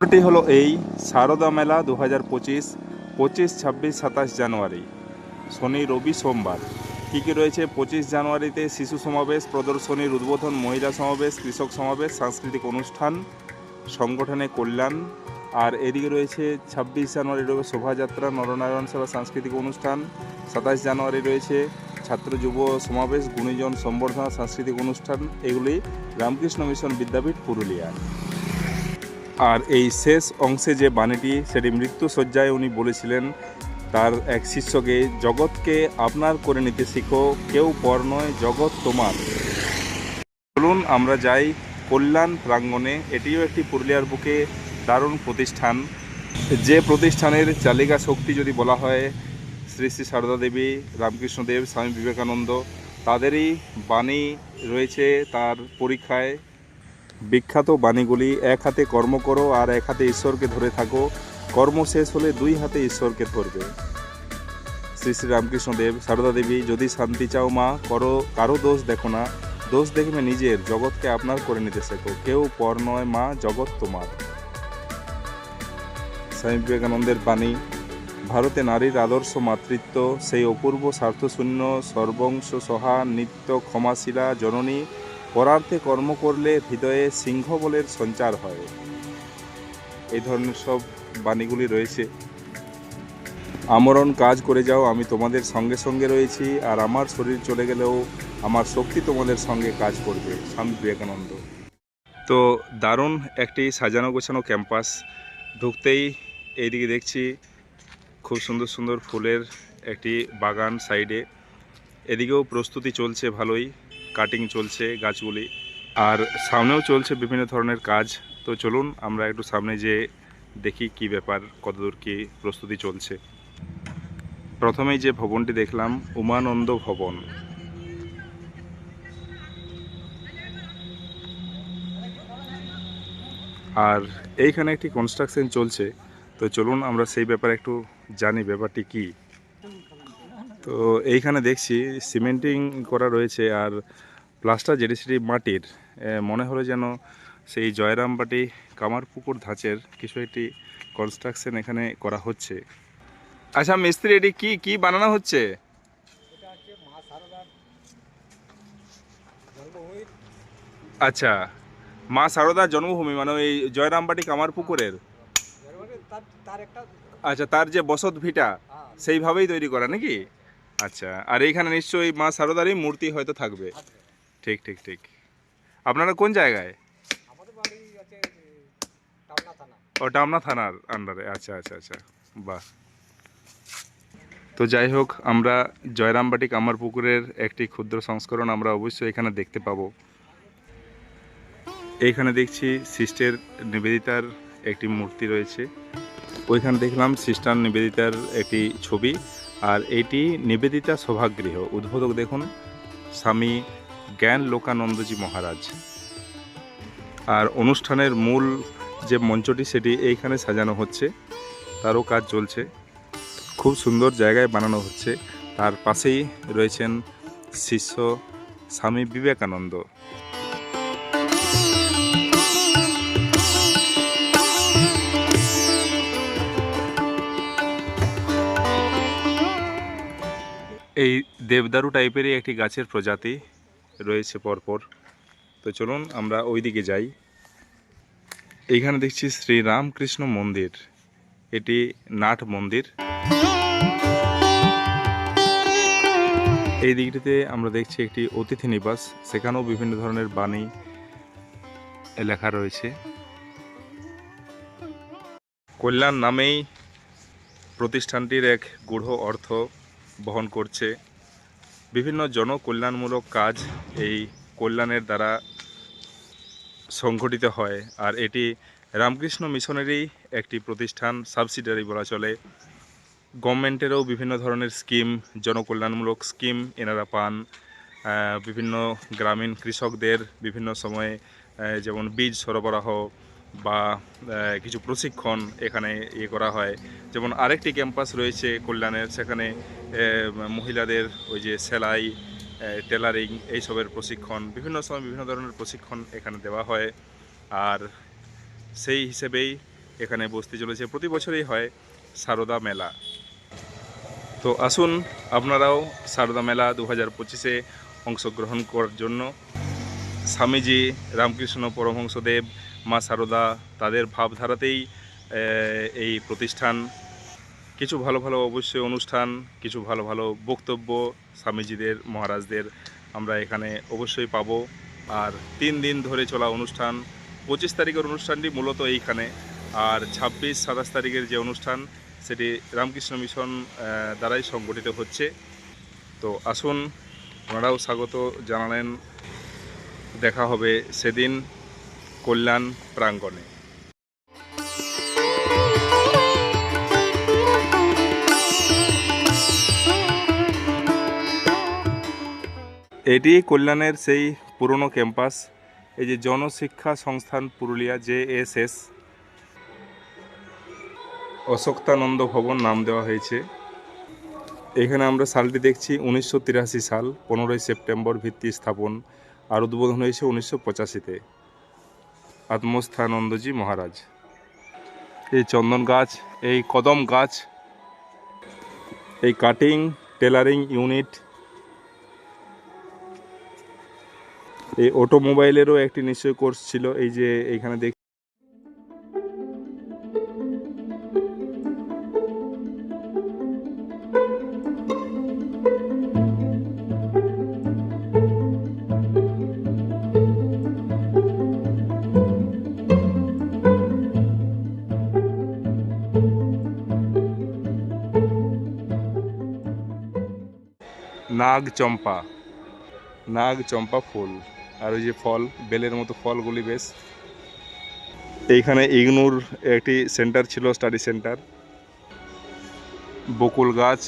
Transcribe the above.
খবরটি হলো এই শারদা মেলা দু হাজার পঁচিশ পঁচিশ, ছাব্বিশ, সাতাশ জানুয়ারি। শনি, রবি, সোমবার। কী কী রয়েছে পঁচিশ জানুয়ারিতে? শিশু সমাবেশ, প্রদর্শনীর উদ্বোধন, মহিলা সমাবেশ, কৃষক সমাবেশ, সাংস্কৃতিক অনুষ্ঠান, সংগঠনে কল্যাণ। আর এদিকে রয়েছে ছাব্বিশ জানুয়ারি রয়েছে শোভাযাত্রা, নরনারায়ণ সেবা, সাংস্কৃতিক অনুষ্ঠান। সাতাশ জানুয়ারি রয়েছে ছাত্র যুব সমাবেশ, গুণীজন সম্বর্ধনা সাংস্কৃতিক অনুষ্ঠান। এগুলি রামকৃষ্ণ মিশন বিদ্যাপীঠ পুরুলিয়া আর এই শেষ অংশে যে বাণীটি, সেটি মৃত্যু সজ্জায় উনি বলেছিলেন, তার এক শিষ্যকে, জগৎকে আপনার করে নিতে শিখো, কেউ পর নয়, জগৎ তোমার। চলুন আমরা যাই কল্যাণ প্রাঙ্গণে। এটিও একটি পুরুলিয়ার বুকে দারুণ প্রতিষ্ঠান। যে প্রতিষ্ঠানের চালিকা শক্তি যদি বলা হয়, শ্রী শ্রী সারদা দেবী, রামকৃষ্ণদেব, স্বামী বিবেকানন্দ, তাদেরই বাণী রয়েছে তার পরীক্ষায়। বিখ্যাত বাণীগুলি, এক হাতে কর্ম করো আর এক হাতে ঈশ্বরকে ধরে থাকো। কর্ম শেষ হলে দুই হাতে ঈশ্বরকে ধরবে। শ্রী শ্রী রামকৃষ্ণদেব সারদা দেবী, যদি শান্তি চাও মা, করো, কারও দোষ দেখো না। দোষ দেখবে নিজের, জগৎকে আপনার করে নিতে শেখো। কেউ পর নয় মা, জগৎ তোমার। স্বামী বিবেকানন্দের বাণী, ভারতে নারীর আদর্শ মাতৃত্ব, সেই অপূর্ব স্বার্থশূন্য, সর্বংশ সহা, নিত্য ক্ষমাশীলা, জননী পরার্থে কর্ম করলে হৃদয়ে সিংহ বলের সঞ্চার হয়। এই ধরনের সব বাণীগুলি রয়েছে। আমরণ কাজ করে যাও, আমি তোমাদের সঙ্গে সঙ্গে রয়েছি, আর আমার শরীর চলে গেলেও আমার শক্তি তোমাদের সঙ্গে কাজ করবে, স্বামী বিবেকানন্দ। তো দারুণ একটি সাজানো গোছানো ক্যাম্পাস। ঢুকতেই এইদিকে দেখছি খুব সুন্দর সুন্দর ফুলের একটি বাগান সাইডে। এদিকেও প্রস্তুতি চলছে ভালোই। কাটিং চলছে গাছগুলি। আর সামনেও চলছে বিভিন্ন ধরনের কাজ। তো চলুন, আমরা একটু সামনে যে দেখি কি ব্যাপার, কতদূর কি প্রস্তুতি চলছে। প্রথমেই যে ভবনটি দেখলাম, উমানন্দ ভবন। আর এইখানে একটি কনস্ট্রাকশন চলছে। তো চলুন, আমরা সেই ব্যাপারে একটু জানি ব্যাপারটি কি। তো এইখানে দেখছি সিমেন্টিং করা রয়েছে আর প্লাস্টার যেটি সেটি মাটির মনে হলো যেন সেই জয়রামবাটি কামারপুকুর ধাঁচের কিছু একটি কনস্ট্রাকশন এখানে করা হচ্ছে। আচ্ছা মিস্ত্রি, এটি কি কি বানানো হচ্ছে? আচ্ছা মা সারদার জন্মভূমি মানে এই জয়রামবাটি তার একটা আচ্ছা তার যে বসত ভিটা, সেইভাবেই তৈরি করা নাকি? আচ্ছা আর এইখানে নিশ্চয়ই মা সারদারই মূর্তি হয়তো থাকবে। ঠিক ঠিক ঠিক। আপনারা কোন জায়গায়? ও টামনা থানার আন্ডারে আচ্ছা আচ্ছা আচ্ছা। বাহ। তো যাই হোক আমরা জয়রামবাটি কামারপুকুরের একটি ক্ষুদ্র সংস্করণ আমরা অবশ্যই এখানে দেখতে পাবো। এইখানে দেখছি সিস্টের নিবেদিতার একটি মূর্তি রয়েছে। ওইখানে দেখলাম সিস্টার নিবেদিতার একটি ছবি। আর এটি নিবেদিতা সভাগৃহ উদ্বোধক দেখুন স্বামী জ্ঞান লোকানন্দজি মহারাজ। আর অনুষ্ঠানের মূল যে মঞ্চটি, সেটি এইখানে সাজানো হচ্ছে। তারও কাজ চলছে। খুব সুন্দর জায়গায় বানানো হচ্ছে। তার পাশেই রয়েছেন শিষ্য স্বামী বিবেকানন্দ। এই দেবদারু টাইপেরই একটি গাছের প্রজাতি। রয়েছে পরপর। তো চলুন আমরা ওইদিকে যাই। এইখানে দেখছি শ্রী রামকৃষ্ণ মন্দির। এটি নাট মন্দির। এই দিকটিতে আমরা দেখছি একটি অতিথি নিবাস। সেখানেও বিভিন্ন ধরনের বাণী লেখা রয়েছে। কল্যাণ নামেই প্রতিষ্ঠানটির এক গূঢ় অর্থ বহন করছে। বিভিন্ন জনকল্যাণমূলক কাজ এই কল্যাণের দ্বারা সংঘটিত হয়। আর এটি রামকৃষ্ণ মিশনেরই একটি প্রতিষ্ঠান সাবসিডারি বলা চলে। গভর্নমেন্টেরও বিভিন্ন ধরনের স্কিম, জনকল্যাণমূলক স্কিম এনারা পান। বিভিন্ন গ্রামীণ কৃষকদের বিভিন্ন সময়ে যেমন বীজ সরবরাহ বা কিছু প্রশিক্ষণ এখানে ইয়ে করা হয়। যেমন আরেকটি ক্যাম্পাস রয়েছে কল্যাণের, সেখানে মহিলাদের ওই যে সেলাই টেলারিং এইসবের প্রশিক্ষণ, বিভিন্ন সময় বিভিন্ন ধরনের প্রশিক্ষণ এখানে দেওয়া হয়। আর সেই হিসেবেই এখানে বসতে চলেছে। প্রতি বছরই হয় সারদা মেলা। তো আসুন আপনারাও সারদা মেলা দু হাজার পঁচিশে অংশগ্রহণ করার জন্য। স্বামীজি রামকৃষ্ণ পরমহংসদেব মা সারদা তাদের ভাবধারাতেই এই প্রতিষ্ঠান। কিছু ভালো ভালো অবশ্যই অনুষ্ঠান, কিছু ভালো ভালো বক্তব্য স্বামীজিদের, মহারাজদের আমরা এখানে অবশ্যই পাবো। আর তিন দিন ধরে চলা অনুষ্ঠান, পঁচিশ তারিখের অনুষ্ঠানটি মূলত এইখানে। আর ছাব্বিশ, সাতাশ তারিখের যে অনুষ্ঠান, সেটি রামকৃষ্ণ মিশন দ্বারাই সংগঠিত হচ্ছে। তো আসুন, ওনারাও স্বাগত জানালেন। দেখা হবে সেদিন। কল্যাণ প্রাঙ্গণে। এটি কল্যাণের সেই পুরনো ক্যাম্পাস, এই যে জনশিক্ষা সংস্থান Purulia, J S S. Ashoktananda Bhavan নাম দেওয়া হয়েছে। এখানে আমরা সালটি দেখছি উনিশশো তিরাশি সাল, পনেরোই সেপ্টেম্বর ভিত্তি স্থাপন, আর উদ্বোধন হয়েছে উনিশশো পঁচাশিতে। আত্মস্থানন্দজি মহারাজ। এই চন্দন গাছ, এই কদম গাছ, এই কাটিং, টেলারিং ইউনিট, এই অটোমোবাইলেরও একটি নিশ্চয় কোর্স ছিল। এই যে এইখানে দেখ নাগ চম্পা নাগ চম্পা ফুল। আর ওই যে ফল, বেলের মতো ফলগুলি বেশ। এইখানে ইগনুর একটি সেন্টার ছিল, স্টাডি সেন্টার। বকুল গাছ।